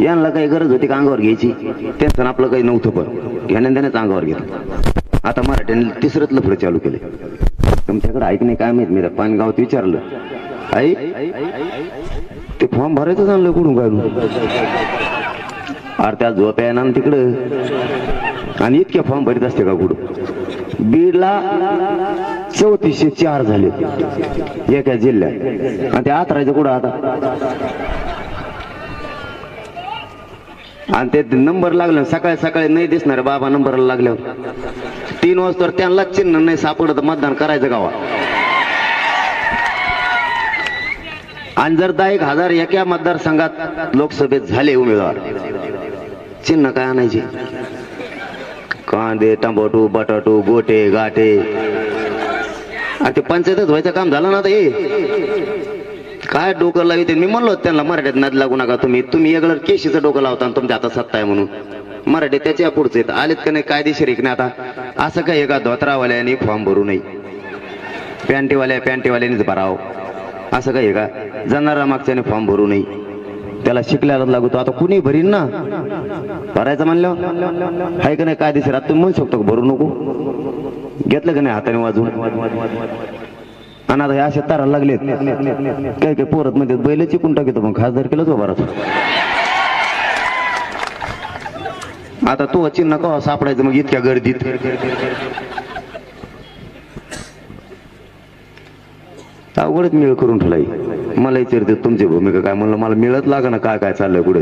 यांना काही गरज होती का अंगावर घ्यायची? त्यांचं आपलं काही नव्हतं पण. याने त्यानेच अंगावर घेतलं. आता मराठ्याने तिसरंच लफडं चालू केले तुमच्याकडे ऐक नाही काय माहीत मी त्या पानगावात विचारलं. आई ते फॉर्म भरायचं आणलं कुठून काढून? अरे त्या झोप्या आहे ना तिकडं. आणि इतक्या फॉर्म भरीत असते का कुठं? बीडला चौतीसशे चार झाले. एका जिल्ह्यात. आणि ते आतरायचं कुठं आता? आणि ते नंबर लागले सकाळी सकाळी नाही दिसणार बाबा नंबरला लागल्यावर. तीन वाजता त्यांना चिन्ह नाही सापडत तर मतदान करायचं गावा आणि जर दहा एक हजार एका मतदारसंघात लोकसभेत झाले उमेदवार चिन्ह काय आणायचे? कांदे टमाटो बटाटो गोटे गाटे. आणि ते पंचायतच व्हायचं काम झालं ना ते काय डोकं लाविते? मी म्हणलो त्यांना मराठीत नाद लागू नका तुम्ही. तुम्ही वेगळं केशीचं डोकं लावता आणि तुमच्या आता सत्ता आहे म्हणून. मराठी त्याच्या पुढचे आहेत. आलेत का नाही? कायदेशीर आहे की नाही आता? असं काही एका धोत्रावाल्याने फॉर्म भरू नये पॅन्टीवाल्या पॅन्टीवाल्यानेच भराव. असं काही आहे का? जाणारा मागच्याने फॉर्म भरू नये त्याला शिकल्याला लागतो आता कुणी भरीन ना? भरायचं म्हणलं आहे का नाही कायदेशीर? आता तुम्ही म्हणू शकतो का भरू नको? घेतलं का नाही हाताने वाजून आणि आता हे असे तारा लागलेत. काय काय पोरत मध्ये बैल चिकून टाकतो मग. खासदार केलं उभा आता तो चिन्ह कवा सापडायचं मग इतक्या गर्दीत? अवघडच मिळ करून ठेवलाय. मला विचारते तुमची भूमिका काय? म्हणलं मला मिळत लागा ना काय काय चाललंय कुठे